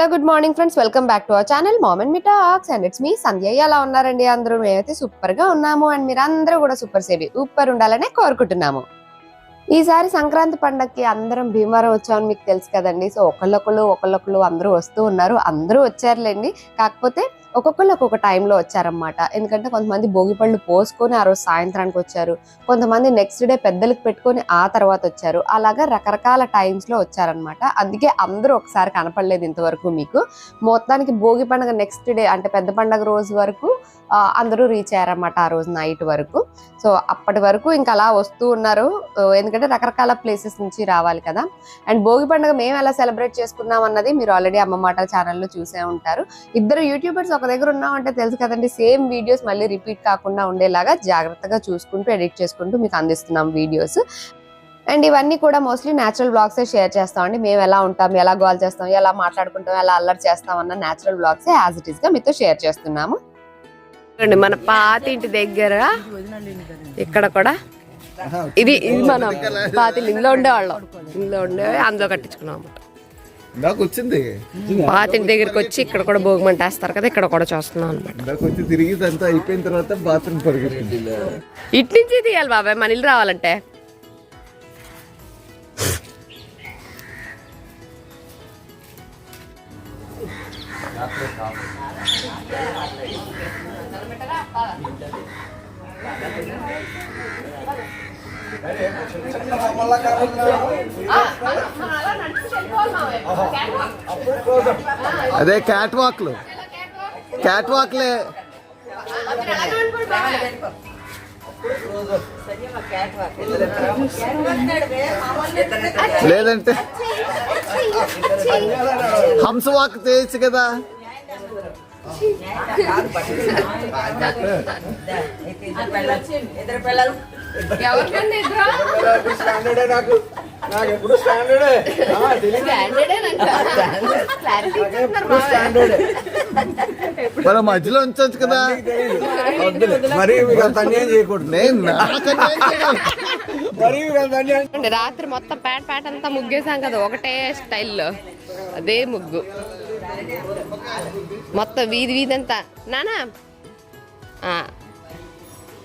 Hello good morning friends welcome back to our channel mom me talks and it's me Sandhya ఎలా ఉన్నారండి అందరూ? మేమైతే సూపర్గా ఉన్నాము. అండ్ మీరు అందరూ కూడా సూపర్ సేవి సూపర్ ఉండాలనే కోరుకుంటున్నాము. ఈసారి సంక్రాంతి పండగకి అందరం భీమవరం వచ్చామని మీకు తెలుసు కదండి. సో ఒకళ్ళొకళ్ళు ఒకళ్ళొకళ్ళు అందరూ వస్తూ ఉన్నారు. అందరూ వచ్చారులేండి. కాకపోతే ఒక్కొక్కళ్ళు ఒక్కొక్క టైంలో వచ్చారన్నమాట. ఎందుకంటే కొంతమంది భోగి పళ్ళు పోసుకొని ఆ రోజు సాయంత్రానికి వచ్చారు. కొంతమంది నెక్స్ట్ డే పెద్దలకు పెట్టుకొని ఆ తర్వాత వచ్చారు. అలాగా రకరకాల టైమ్స్లో వచ్చారనమాట అందుకే అందరూ ఒకసారి కనపడలేదు ఇంతవరకు మీకు. మొత్తానికి భోగి పండుగ నెక్స్ట్ డే అంటే పెద్ద పండుగ రోజు వరకు అందరూ రీచ్ అయ్యారన్నమాట ఆ రోజు నైట్ వరకు. సో అప్పటి వరకు ఇంకా అలా వస్తూ ఉన్నారు. ఎందుకంటే రకరకాల ప్లేసెస్ నుంచి రావాలి కదా. అండ్ భోగి పండుగ మేము ఎలా సెలబ్రేట్ చేసుకున్నాం అన్నది మీరు ఆల్రెడీ అమ్మ మాట ఛానల్లో చూసే ఉంటారు. ఇద్దరు యూట్యూబర్స్ ఒక దగ్గర ఉన్నామంటే తెలుసు కదండి సేమ్ వీడియోస్ మళ్ళీ రిపీట్ కాకుండా ఉండేలాగా జాగ్రత్తగా చూసుకుంటూ ఎడిట్ చేసుకుంటూ మీకు అందిస్తున్నాం వీడియోస్. అండ్ ఇవన్నీ కూడా మోస్ట్లీ న్యాచురల్ బ్లాగ్సే షేర్ చేస్తామండి. మేము ఎలా ఉంటాం ఎలా గోల్ చేస్తాం ఎలా మాట్లాడుకుంటాం ఎలా అల్లరి చేస్తాం అన్న న్యాచురల్ బ్లాగ్సే యాజ్ ఇట్ ఈస్గా మీతో షేర్ చేస్తున్నాము. చూడండి మన పాత ఇంటి దగ్గర ఇక్కడ కూడా ఇది ఇది మనం పాత ఇందులో ఉండేవాళ్ళం. ఇందులో ఉండే అందులో కట్టించుకున్నాం అన్నమాట. నాకు వచ్చింది. పాత ఇంటి దగ్గరికి వచ్చి ఇక్కడ కూడా భోగిమంట వేస్తారు కదా ఇక్కడ కూడా చూస్తున్నాం అనమాట నాకు వచ్చి తిరిగి ఇదంతా అయిపోయిన తర్వాత బాత్రూమ్ పరిగెత్తింది. ఇటు నుంచి తీయాలి బాబాయ్ మన ఇల్లు రావాలంటే. అదే క్యాట్ వాక్లు క్యాట్ వాక్లే లేదంటే హంస వాక్ చేయొచ్చు కదా. ఇద్దరు పిల్లలు స్టాండర్డే నాకు నాకు ఎప్పుడు స్టాండర్డే మరి మధ్యలో ఉంచొచ్చు కదా. మరి అన్యాయం చేయకూడదు? నేను రాత్రి మొత్తం ప్యాట్ ప్యాట్ అంతా ముగ్గేసాం కదా ఒకటే స్టైల్లో అదే ముగ్గు. మొత్తం వీధి వీధి అంతా. నానా?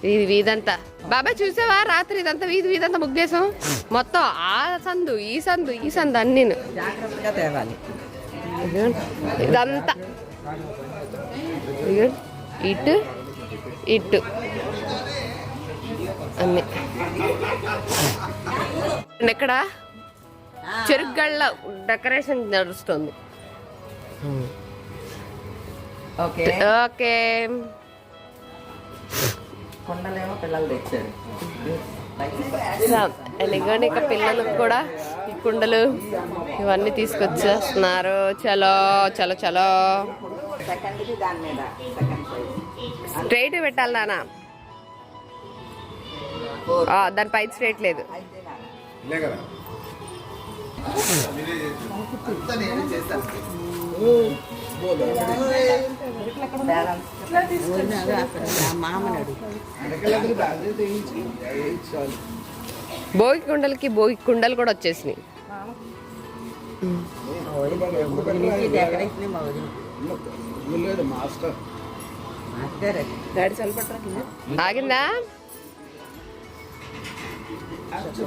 ఆ, వీధి వీధి అంతా బాబాయ్ చూసావా? రాత్రి ఇదంతా వీధి వీధి అంతా ముగ్గేసాం మొత్తం ఆ సందు ఈ సందు ఈ సందు అన్నీ ఇదంతా. ఇటు ఇటు. అన్ని. ఎక్కడ? చెరుగళ్ళ డెకరేషన్ నడుస్తుంది. ఓకే. ఓకే. కొండలేమో పిల్లలు తెచ్చారు. ఎలాగని ఇక పిల్లలకు కూడా ఈ కుండలు ఇవన్నీ తీసుకొచ్చేస్తున్నారు. చలో చలో చలో. స్ట్రైట్ పెట్టాలి నాన్న. ఆ, దాని పైన స్ట్రైట్ లేదు. మామనడు భోగి కుండలకి భోగి కుండలు కూడా వచ్చేసినాయి. డాడీ ఆగిందా?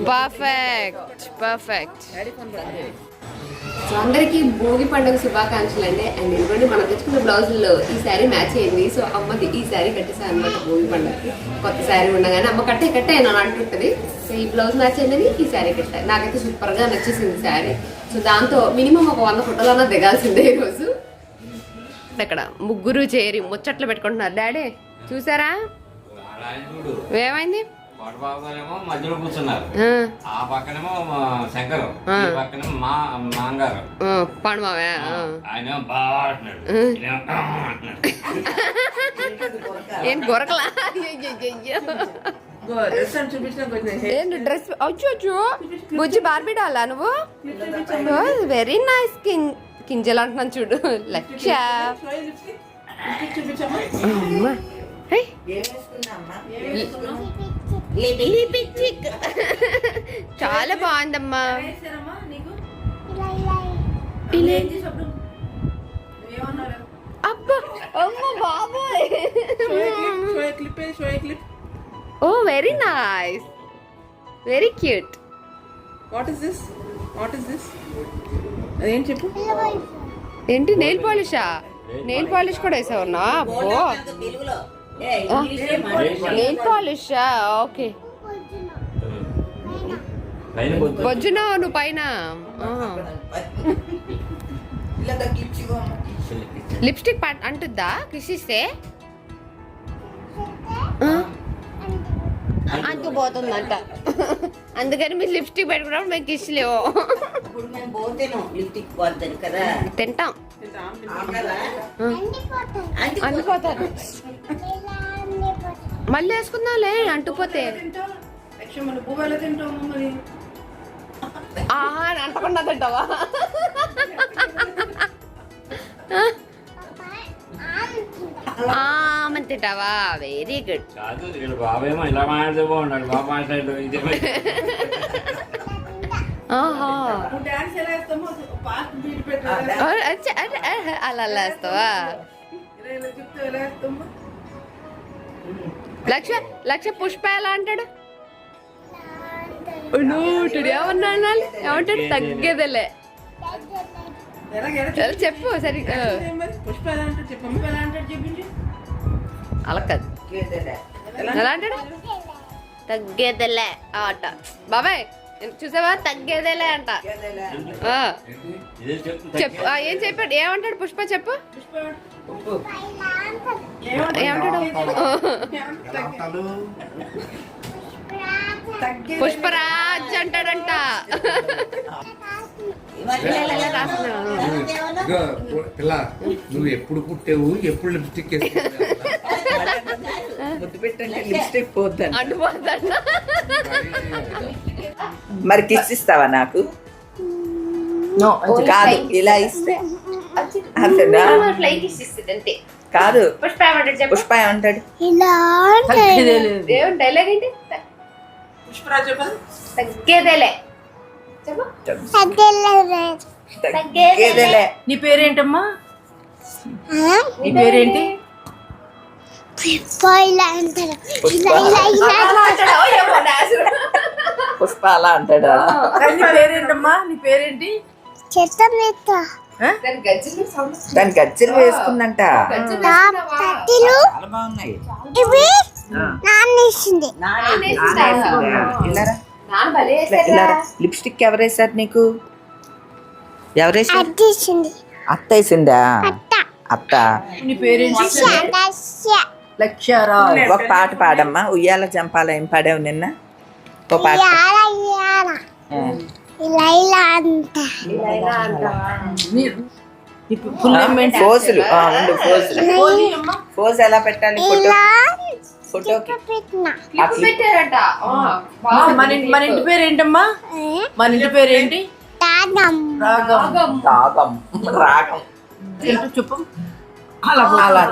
పర్ఫెక్ట్ పర్ఫెక్ట్ సో అందరికీ భోగి పండుగ శుభాకాంక్షలు అండి. అండ్ ఇదిగోండి మనం తెచ్చుకున్న బ్లౌజుల్లో ఈ శారీ మ్యాచ్ అయింది. సో అమ్మది ఈ శారీ కట్టేసాను అనమాట భోగి పండుగకి. కొత్త శారీ ఉండగానే అమ్మ కట్టే కట్టే అని అంటుంటది. సో ఈ బ్లౌజ్ మ్యాచ్ అయిందని ఈ శారీ కట్టాను నాకైతే సూపర్గా నచ్చేసింది శారీ. సో దాంతో మినిమం ఒక వంద ఫోటోలన్నా దిగాల్సిందే ఈరోజు ఇక్కడ ముగ్గురు చేరి ముచ్చట్లు పెట్టుకుంటున్నారు. డాడీ చూసారా? ఏమైంది? వాడు గారేమో మధ్యలో కూర్చున్నారు. ఆ, ఆ పక్కనేమో మా శంకరు ఆ. ఈ పక్కనేమో మా మాంగారు ఆ, పండు మావే ఆ. ఆయన బాగా అంటున్నాడు. ఈయనేమో ఆ అంటున్నాడు. ఏం గొరకలా? ఏంటి డ్రెస్? అచ్చు అచ్చు. బుజ్జి బార్బీ డాలా నువ్వు? వెరీ నైస్ కిన్ కింజలు అంటున్నాను చూడు. లక్ష అమ్మా. లిపిస్టిక్. చాలా బాగుందమ్మా. అమ్మ బాబోయ్. షోయ clip షోయ clip oh very nice. Very cute. What is this? What is this? అదేం చెప్పు? ఏంటి నెయిల్ పాలిషా? నెయిల్ పాలిష్ కూడా వేసావు ఉన్నా అబ్బో. తెలుగులో. నెయిల్ పాలిషా? ఓకే. బొజ్జునా నువ్వు పైన? లిప్స్టిక్ అంటుద్దా? కిసిస్తే అంటుపోతుందంట అందుకని మీరు లిప్స్టిక్ పెట్టుకున్నప్పుడు మేము కిస్ లేవు. తింటాం. కదా. అంటుపోతారు మళ్ళీ వేసుకుందాంలే అంటుపోతే ఆహా అంటకుండా తింటావా? ఆమె తింటావా? వెరీ గుడ్ బాబేమో ఇలా మాట్లాడితే బాగున్నాడు బాబు మాట్లాడు ఇదే ఆహా నువ్వు లక్ష లక్ష పుష్ప ఎలా అంటాడు? నూటుడు ఏమన్నా? ఏమంటాడు? తగ్గేదేలే. చెప్పు. సరి అలా కాదు ఎలా అంటాడు? తగ్గేదేలే. ఆట. బాబాయ్ చూసావా? తగ్గేదేలే అంట. ఆ, ఇదే చెప్తు చెప్పు. ఆ, ఏం చెప్పాడు? ఏమంటాడు? పుష్ప చెప్పు. పుష్ప ఏమంటాడు? పుష్పరాజ్ అంటాడంట. పిల్ల నువ్వు ఎప్పుడు పుట్టావు? ఎప్పుడు లిప్స్టిక్ ముద్దు పెట్టండి లిప్స్టిక్ పోతాను అంటుపోతాడు మరి కిస్ ఇస్తావా నాకు? కాదు ఇలా ఇస్తే. అంతేనా? కాదు. పుష్ప ఏమంటాడు పుష్ప ఏమంటాడు ఏం? డైలాగ్ ఏంటి? పుష్పరాజ్ చెప్పదు తగ్గేదేలే. నీ పేరేంటమ్మా? నీ పేరేంటి? పుష్ప అలా అంటాడా? నీ పేరేంటమ్మా? నీ పేరేంటి? దాని గజ్జలు వేసుకుందంట. లిప్స్టిక్ ఎవరేసారు నీకు? ఎవరేసారు? అత్త వేసిందా అత్త. నీ పేరేంటి? లక్ష్యారా ఒక పాట పాడమ్మా. ఉయ్యాల జంపాల ఏం పాడావు నిన్న? ఒక పాట. ఫోజులు. ఆ, ఉండు ఫోజులు. పోనీ అమ్మా? ఫోజ్ ఎలా పెట్టాలి? ఫోటో. ఫోటోకి. మన ఇంటి మన ఇంటి పేరు ఏంటమ్మా మన ఇంటి పేరు ఏంటి రాగం. రాగం. చెప్పు. అలా అలా.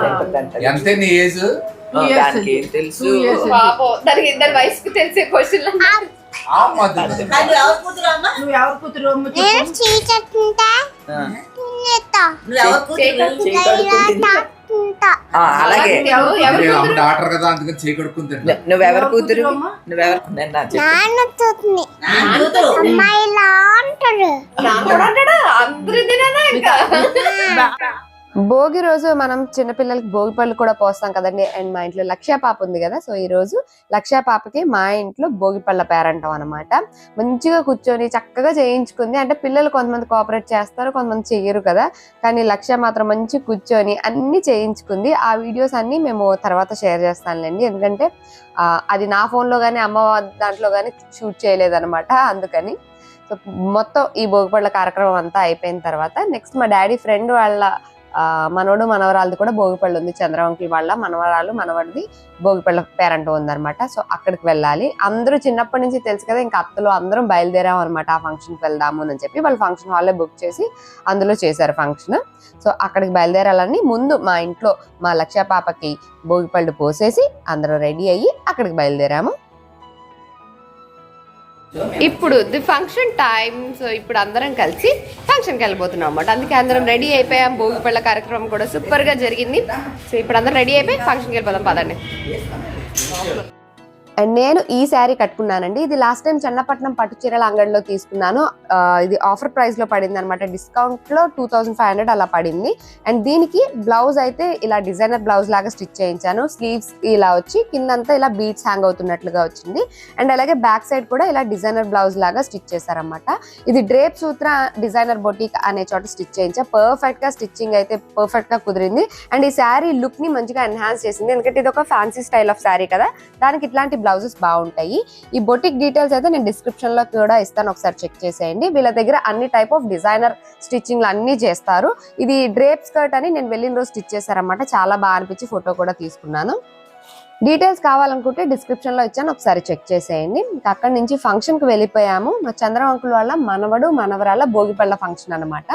ఎంత నీ ఏజ్? దానికి ఏం తెలుసు. పాపం దానికి ఇద్దరు వయసుకు తెలిసే క్వశ్చన్ ఆ మధ్య నువ్వు ఎవరు కూతురు అలాగే. డాక్టర్ కదా అందుకని నువ్వెవరు కూతురు. అందరూ ఇంకా. భోగి రోజు మనం చిన్నపిల్లలకి భోగి పళ్ళు కూడా పోస్తాం కదండి. అండ్ మా ఇంట్లో లక్ష్య పాప ఉంది కదా. సో ఈ రోజు లక్ష్య పాపకి మా ఇంట్లో భోగి పళ్ళ పేరంటాం అనమాట మంచిగా కూర్చొని చక్కగా చేయించుకుంది. అంటే పిల్లలు కొంతమంది కోఆపరేట్ చేస్తారు కొంతమంది చెయ్యరు కదా. కానీ లక్ష్య మాత్రం మంచి కూర్చొని అన్ని చేయించుకుంది. ఆ వీడియోస్ అన్ని మేము తర్వాత షేర్ చేస్తానులేండి. ఎందుకంటే అది నా ఫోన్లో కానీ అమ్మ దాంట్లో కానీ షూట్ చేయలేదన్నమాట అందుకని. సో మొత్తం ఈ భోగిపళ్ళ కార్యక్రమం అంతా అయిపోయిన తర్వాత నెక్స్ట్ మా డాడీ ఫ్రెండ్ వాళ్ళ మనవడు మనవరాలది కూడా భోగిపళ్ళు ఉంది. చంద్రవంకుల వాళ్ళ మనవరాలు మనవడిది భోగిపళ్ళ పేరెంట్ ఉందనమాట సో అక్కడికి వెళ్ళాలి. అందరూ చిన్నప్పటి నుంచి తెలుసు కదా ఇంకా అత్తలు అందరం బయలుదేరాం అనమాట ఆ ఫంక్షన్కి వెళ్దాము అని చెప్పి వాళ్ళు ఫంక్షన్ హాల్లో బుక్ చేసి అందులో చేశారు ఫంక్షన్. సో అక్కడికి బయలుదేరాలని ముందు మా ఇంట్లో మా లక్ష్య పాపకి భోగిపళ్ళు పోసేసి అందరూ రెడీ అయ్యి అక్కడికి బయలుదేరాము. ఇప్పుడు ది ఫంక్షన్ టైం సో ఇప్పుడు అందరం కలిసి ఫంక్షన్కి వెళ్ళిపోతున్నాం అన్నమాట. అందుకే అందరం రెడీ అయిపోయాం. భోగి పళ్ళ కార్యక్రమం కూడా సూపర్గా జరిగింది. సో ఇప్పుడు అందరం రెడీ అయిపోయి ఫంక్షన్కి వెళ్ళిపోదాం. పదండి. అండ్ నేను ఈ శారీ కట్టుకున్నానండి. ఇది లాస్ట్ టైం చెన్నపట్నం పట్టు చీరల అంగడిలో తీసుకున్నాను. ఇది ఆఫర్ ప్రైస్లో పడింది అనమాట డిస్కౌంట్లో టూ థౌసండ్ ఫైవ్ హండ్రెడ్ అలా పడింది. అండ్ దీనికి బ్లౌజ్ అయితే ఇలా డిజైనర్ బ్లౌజ్ లాగా స్టిచ్ చేయించాను. స్లీవ్స్ ఇలా వచ్చి కిందంతా ఇలా బీట్స్ హ్యాంగ్ అవుతున్నట్లుగా వచ్చింది. అండ్ అలాగే బ్యాక్ సైడ్ కూడా ఇలా డిజైనర్ బ్లౌజ్ లాగా స్టిచ్ చేశారనమాట ఇది డ్రేప్ సూత్ర డిజైనర్ బొటిక్ అనే చోట స్టిచ్ చేయించా. పర్ఫెక్ట్గా స్టిచ్చింగ్ అయితే పర్ఫెక్ట్గా కుదిరింది. అండ్ ఈ శారీ లుక్ని మంచిగా ఎన్హాన్స్ చేసింది. ఎందుకంటే ఇది ఒక ఫ్యాన్సీ స్టైల్ ఆఫ్ శారీ కదా. దానికి ఇట్లాంటి బ్లౌజెస్ బాగుంటాయి. ఈ బొటిక్ డీటెయిల్స్ అయితే నేను డిస్క్రిప్షన్లో కూడా ఇస్తాను. ఒకసారి చెక్ చేసేయండి. వీళ్ళ దగ్గర అన్ని టైప్ ఆఫ్ డిజైనర్ స్టిచ్చింగ్ అన్ని చేస్తారు. ఇది డ్రేప్ స్కర్ట్ అని నేను వెళ్ళిన రోజు స్టిచ్ చేశారనమాట చాలా బాగా అనిపించి ఫోటో కూడా తీసుకున్నాను. డీటెయిల్స్ కావాలనుకుంటే డిస్క్రిప్షన్లో ఇచ్చాను. ఒకసారి చెక్ చేసేయండి. అక్కడ అక్కడి నుంచి ఫంక్షన్కి వెళ్ళిపోయాము. మా చంద్రం అంకుల్ వాళ్ళ మనవడు మనవరాల భోగిపళ్ళ ఫంక్షన్ అనమాట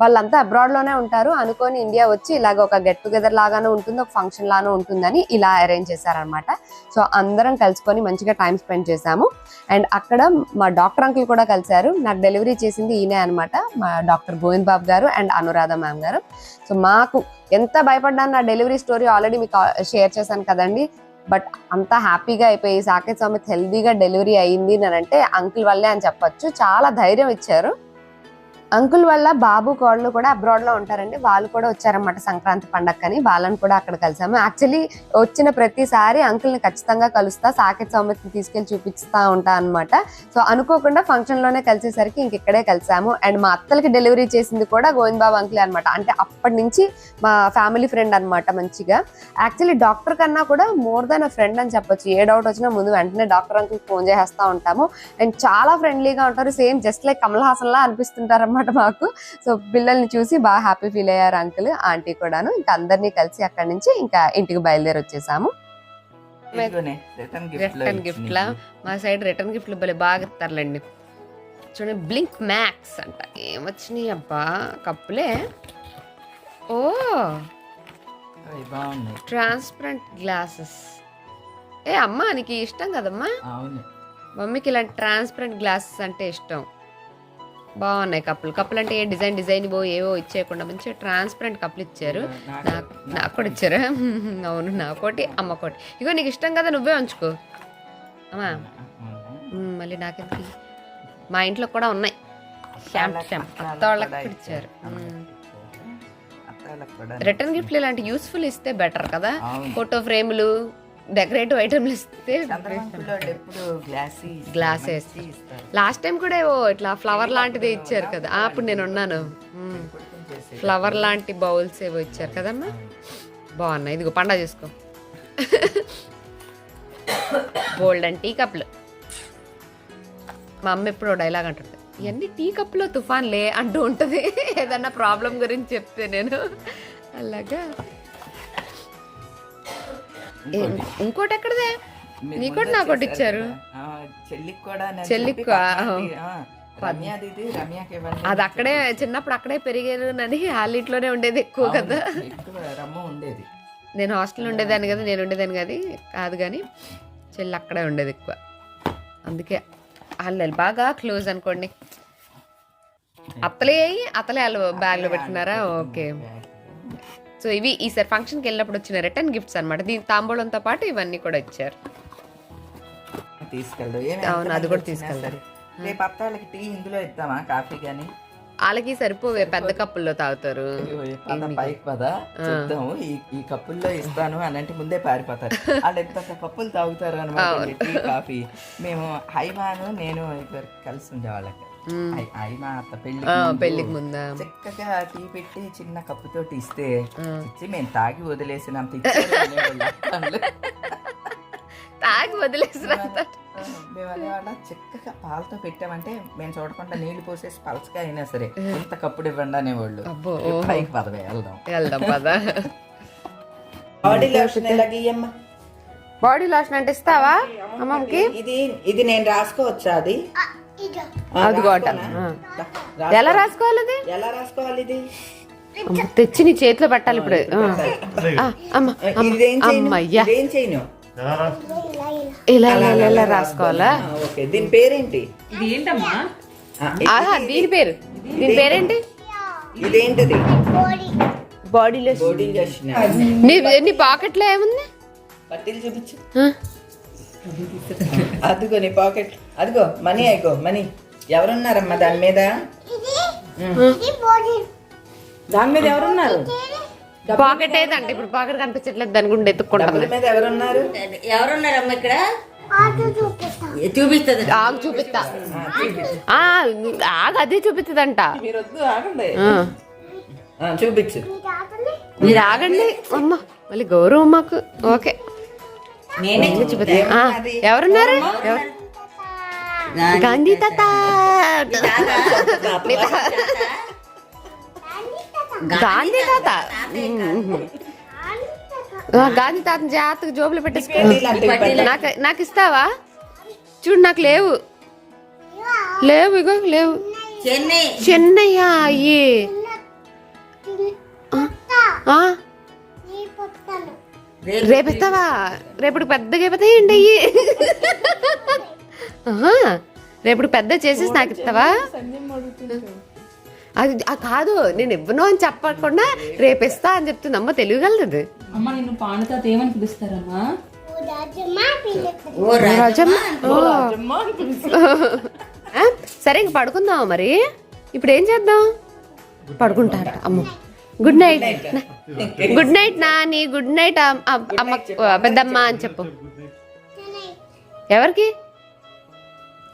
వాళ్ళంతా అబ్రాడ్లోనే ఉంటారు. అనుకొని ఇండియా వచ్చి ఇలాగ ఒక గెట్ టుగెదర్ లాగానూ ఉంటుంది. ఒక ఫంక్షన్ లానూ ఉంటుందని ఇలా అరేంజ్ చేశారనమాట సో అందరం కలుసుకొని మంచిగా టైం స్పెండ్ చేశాము. అండ్ అక్కడ మా డాక్టర్ అంకుల్ కూడా కలిశారు. నాకు డెలివరీ చేసింది ఈయనే అనమాట మా doctor Govind Babu garu and Anuradha ma'am garu. So మాకు ఎంత భయపడ్డాను నా డెలివరీ స్టోరీ ఆల్రెడీ మీకు uh, షేర్ చేశాను కదండి. బట్ అంత హ్యాపీగా అయిపోయి సాకేత్ సమిత్ హెల్దీగా డెలివరీ అయ్యింది అని అంటే అంకుల్ వల్లే అని చెప్పొచ్చు. చాలా ధైర్యం ఇచ్చారు. అంకుల్ వల్ల బాబు కోడలు కూడా అబ్రాడ్లో ఉంటారండి. వాళ్ళు కూడా వచ్చారన్నమాట సంక్రాంతి పండగకని వాళ్ళని కూడా అక్కడ కలిసాము. యాక్చువల్లీ వచ్చిన ప్రతిసారి అంకుల్ని ఖచ్చితంగా కలుస్తా సాకెట్ సౌమిత్ని తీసుకెళ్ళి చూపిస్తా ఉంటా అనమాట సో అనుకోకుండా ఫంక్షన్లోనే కలిసేసరికి ఇంకెక్కడే కలిసాము. అండ్ మా అత్తలకి డెలివరీ చేసింది కూడా గోవింద్ బాబు అంకుల్ అనమాట అంటే అప్పటి నుంచి మా ఫ్యామిలీ ఫ్రెండ్ అనమాట మంచిగా. యాక్చువల్లీ డాక్టర్ కన్నా కూడా మోర్ దాన్ అ ఫ్రెండ్ అని చెప్పొచ్చు. ఏ డౌట్ వచ్చినా ముందు వెంటనే డాక్టర్ అంకుల్ ఫోన్ చేసేస్తా ఉంటాము. అండ్ చాలా ఫ్రెండ్లీగా ఉంటారు. Same just like Kamal Haasan లా అనిపిస్తుంటారు అనమాట మాకు. సో పిల్లల్ని చూసి బాగా హ్యాపీ ఫీల్ అయ్యారు అంకుల్ ఆంటీ కూడాను. ఇంకా అందరినీ కలిసి అక్కడి నుంచి ఇంకా ఇంటికి బయలుదేరి వచ్చేసాము రిటర్న్ గిఫ్ట్లో రిటర్న్ గిఫ్ట్ లా? మా సైడ్ రిటర్న్ గిఫ్ట్లు భలే బాగా ఇస్తారులేండి. చూడండి బ్లింక్ మ్యాక్స్ అంట. ఏమొచ్చినాయి అబ్బా? కప్పులే? ఓ! ట్రాన్స్పరెంట్ గ్లాసెస్ ఏ అమ్మా నీకు ఇష్టం కదమ్మా? అవును. మమ్మీకి ఇలాంటి ట్రాన్స్పరెంట్ గ్లాసెస్ అంటే ఇష్టం. బాగున్నాయి కప్పులు. కప్పులు అంటే ఏ డిజైన్ డిజైన్ బో ఏవో ఇచ్చేయకుండా మంచిగా ట్రాన్స్పరెంట్ కప్పులు ఇచ్చారు. నాకు నాకు కూడా ఇచ్చారు? అవును నాకోటి అమ్మకోటి ఇగో నీకు ఇష్టం కదా నువ్వే ఉంచుకో. అమ్మా. మ్మ్, మళ్ళీ నాకెందుకు? మా ఇంట్లో కూడా ఉన్నాయి. షాంప్ షాంప్ అత్త వాళ్ళకి కూడా ఇచ్చారు. రిటర్న్ గిఫ్ట్లు ఇలాంటి యూస్ఫుల్ ఇస్తే బెటర్ కదా. ఫోటో ఫ్రేములు డెకరేటివ్ ఐటమ్లు ఇస్తే ఎప్పుడు గ్లాసీ Glasses. ఇస్తారు. లాస్ట్ టైం కూడా ఏవో ఇట్లా ఫ్లవర్ లాంటిది ఇచ్చారు కదా అప్పుడు నేను ఉన్నాను. ఫ్లవర్ లాంటి బౌల్స్ ఏవో ఇచ్చారు కదమ్మా? బాగున్నాయి. ఇదిగో పండగ చేసుకో. గోల్డ్ అండ్ టీ కప్లు మా అమ్మ ఎప్పుడు డైలాగ్ అంటుంది ఇవన్నీ టీ కప్లో తుఫాన్లే అంటూ ఉంటుంది. ఏదన్నా ప్రాబ్లం గురించి చెప్తే నేను. అలాగా. ఇంకోటి. ఎక్కడదే? నీకు కూడా నాకు ఒకటి ఇచ్చారు. చెల్లికి కూడా చెల్లికి అది అక్కడే చిన్నప్పుడు అక్కడే పెరిగాను అని హాలిట్లోనే ఉండేది ఎక్కువ కదా. ఉండేది. నేను హాస్టల్ ఉండేదాన్ని కదా నేను ఉండేదాన్ని కదా కాదు కానీ చెల్లి అక్కడే ఉండేది ఎక్కువ. అందుకే వాళ్ళు బాగా క్లోజ్ అనుకోండి. అత్తలే అయ్యి అత్తలే వాళ్ళు బ్యాగ్లో పెట్టుకున్నారా? ఓకే. సో ఇవి ఈసారి ఫంక్షన్కి వెళ్ళినప్పుడు వచ్చిన రిటర్న్ గిఫ్ట్స్ అనమాట దీని తాంబూలంతో పాటు ఇవన్నీ కూడా ఇచ్చారు. తీసుకెళ్ళు. అవును, అది కూడా తీసుకెళ్తారు. రేపు అత్తాళ్ళకి టీ ఇందులో ఇద్దామా? కాఫీ కానీ వాళ్ళకి సరిపోవే పెద్ద కప్పుల్లో తాగుతారు. పైకి పద? ఈ ఈ కప్పుల్లో ఇస్తాను అని అంటే ముందే పారిపోతారు. వాళ్ళు ఎంత కప్పులు తాగుతారు అనమాట కాఫీ. మేము హైమాను నేను ఇద్దరు కలిసి ఉండేవాళ్ళకి హై- హైమా అత్త పెళ్ళి ఆ, పెళ్ళికి ముందా? చక్కగా టీ పెట్టి చిన్న కప్పుతో ఇస్తే ఇచ్చి మేము తాగి అత్తలు. తాగి వదిలేసినంత మేము అనేవాళ్ళ చక్కగా పాలతో పెట్టామంటే మేము చూడకుండా నీళ్ళు పోసేసి పలచగా అయినా సరే ఇంత కప్పుడు ఇవ్వండి అనేవాళ్ళు. అబ్బో. పైకి పదవే వెళ్దాం. వెళ్దాం పదా. బాడీ లోషన్ బాడీ లోషన్ అంటే ఇస్తావా అమ్మమ్మకి? ఇది ఇది నేను రాసుకోవచ్చా అది? అది కోట రా- ఎలా రాసుకోవాలి అది? ఎలా రాసుకోవాలి ఇది? తెచ్చి నీ చేతిలో పెట్టాలి ఇప్పుడు. ఇదేం అమ్మయ్యా. ఇదేం ఇలా ఇలా. రాసుకోవాలా? దీని పేరేంటి? ఇది ఆహా దీని పేరు. దీని పేరేంటి? ఇదేంటిది? బాడీ. Lotion body lotion. నీ నీ పాకెట్లో ఏముంది చూపించు. అదిగో నీ పాకెట్. అదిగో మనీ అయిగో మనీ. ఎవరున్నారమ్మా దాని మీద? దాని మీద ఎవరున్నారు? పాకెట్ ఏదంటే ఇప్పుడు పాకెట్ కనిపించట్లేదు దాని గుండె ఎత్తుకుంటుంది మీద ఎవరున్నారు? ఎవరున్నారమ్మా ఇక్కడ? చూపిస్తుంది. ఆగు చూపిస్తా. ఆగు అదే చూపిస్తుందంట. మీరు వద్దు ఆగండి చూపించు. మీరు ఆగండి. అమ్మ మళ్ళీ గౌరవం మాకు. ఓకే. ఎవరున్నారు? ఎవరు? గాంధీ తాత. గాంధీ తాత. ఆ, గాంధీ తాత జాతకు జోబులు పెట్టేసుకో. నాకు నాకు ఇస్తావా చూడు నాకు లేవు. లేవు ఇగో లేవు. చెన్నై. చెన్నయ్య అయ్యి. ఆ, రేపు రేపటికి పెద్దగా అయిపోతాయి ఏంటి రేపటికి పెద్ద చేసేసి నాకు ఇస్తావా? అది ఆ కాదు నేను ఇవ్వను అని చెప్పకుండా రేపు ఇస్తా అని చెప్తుంది అమ్మ తెలియగలదు అమ్మ నిన్ను ఏమని పిలుస్తారమ్మా? సరే ఇంక పడుకుందాం మరి? ఇప్పుడు ఏం చేద్దాం? పడుకుంటారు అమ్మ. Good night good night Nani. Good night అమ్- అమ్- అమ్మ పెద్దమ్మ అని చెప్పు. ఎవరికి?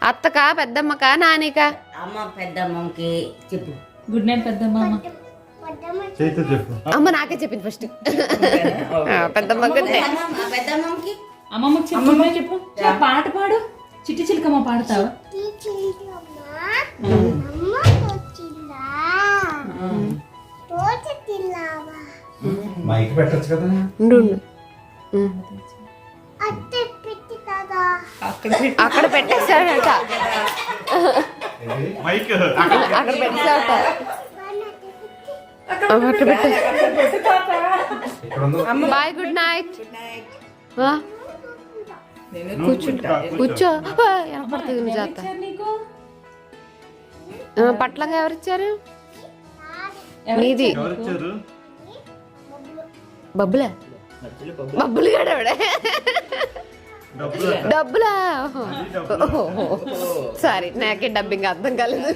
అత్తకా పెద్దమ్మకా నానికా? అమ్మ పెద్దమ్మకి చెప్పు. గుడ్ నైట్ పెద్దమ్మ. అమ్మ అమ్మ నాకే చెప్పింది ఫస్ట్ పెద్దమ్మ గుడ్ నైట్ పెద్దమ్మకి? అమ్మమ్మకి చెప్పు అమ్మ చెప్పు. చెప్పు, పాట పాడు. చిట్టి చిలకమ్మ పాడతావా? మైక్ పెట్టచ్చు కదా. అక్కడ పెట్టేశాడట. అక్కడ పెట్టేశాడట. అక్కడ పెట్టే బాయ్ గుడ్ నైట్ నేను కూర్చుంటా. కూర్చో. వినపడుతుంది జాత పట్లంగా ఎవరిచ్చారు? నీది బబ్బులా బబ్బులు గడవడే డబ్బులా సారీ నాకే డబ్బింగ్ అర్థం కాలేదు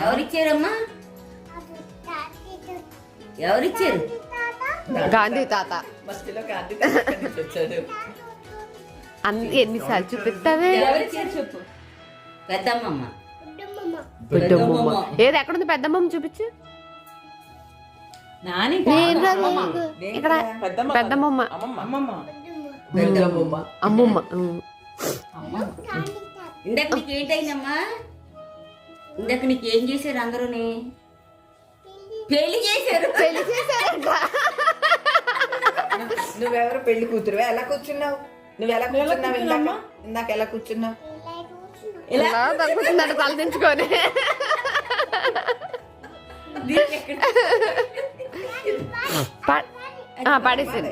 ఎవరిచ్చారమ్మా ఎవరిచ్చారు గాంధీ తాత మధ్యలో కార్తీక ఎక్కడి నుంచి వచ్చాడు అన్ని ఎన్నిసార్లు చూపిస్తావే ఎవరిచ్చారు చెప్పు పెద్దమ్మమ్మ పెద్దమ్మమ్మ ఏది ఎక్కడుంది పెద్దమ్మమ్మ చూపించు నాని. ఇక్కడ పెద్దమ్మ అమ్మమ్మ. ఉమ్. ఇందాక నీకు ఏంటైందమ్మా ఇందాక నీకు ఏం చేశారు అందరూని పెళ్ళి చేశారు. పెళ్ళి చేశారంట. నువ్వెవరు పెళ్ళి కూతురువే? ఎలా కూర్చున్నావు? నువ్వు ఎలా కూర్చున్నావు ఇందాక? ఇందాక ఎలా కూర్చున్నావు? ఇలా తగ్గుతుందంట తల దించుకొని ప- ఆ, పడేసింది.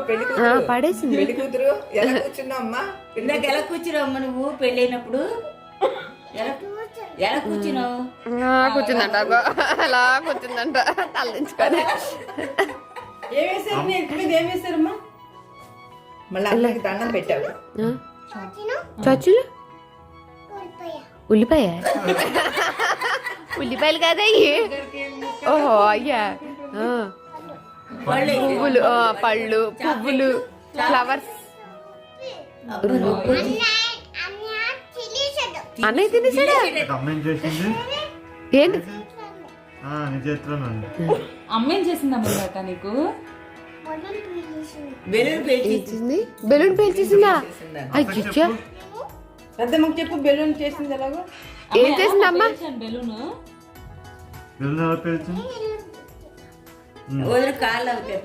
పెళ్ళి ఆ, కూతురు. పడేసింది. పెళ్ళి కూతురు. ఎలా ఇందాక నువ్వు పెళ్ళైనప్పుడు? ఎలా ఎలా కూర్చున్నావు? ఆ, కూర్చుందంట. అలా కూర్చుందంట తల దించుకొని. ఏం వేశారు? నీ ఎత్తి మీద ఏం వేశారమ్మా? మళ్ళీ అందరికి దండం పెట్టావు. ఆ? చచ్చులు? ఉల్లిపాయ. ఉల్లిపాయలు కదా ఇయ్యి. ఓహో అయ్యా. పువ్వులు పళ్ళు పువ్వులు ఫ్లవర్స్. అన్నయ్య తినేసాడా అమ్మేం చేసింది? ఏంటి? అమ్మ ఇందాక నీకు? బెలూన్ చేసింది. పేల్చేసిందా పెద్దమ్మకి చెప్పు బెలూన్ చేసింది ఎలాగో? ఏం చేసిందమ్మా? బెలూన్.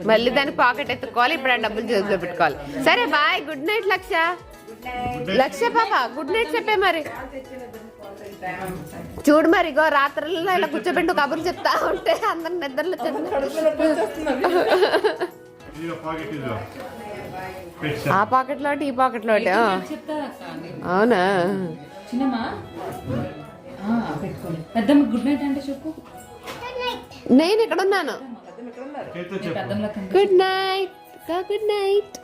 మళ్ళీ దాన్ని పాకెట్ ఎత్తుకోవాలి ఇప్పుడు ఆ డబ్బులు చేతిలో పెట్టుకోవాలి. సరే bye. Good night Laksha. Laksha పాప గుడ్ నైట్ చెప్పే మరి. చూడు మరి ఇగో రాత్రుల్లో ఇలా కూర్చోబెట్టు కబుర్లు చెప్తా ఉంటే అందరు నిద్రలు పెట్టా ఆ పాకెట్లో ఒకటి, ఈ పాకెట్లో ఆ. అవునా? చిన్నమ్మా? ఆ, పెట్టుకోండి. పెద్దమ్మ గుడ్ నైట్ అంటే చెప్పు. నేను ఇక్కడ ఉన్నాను గుడ్ నైట్ గుడ్ నైట్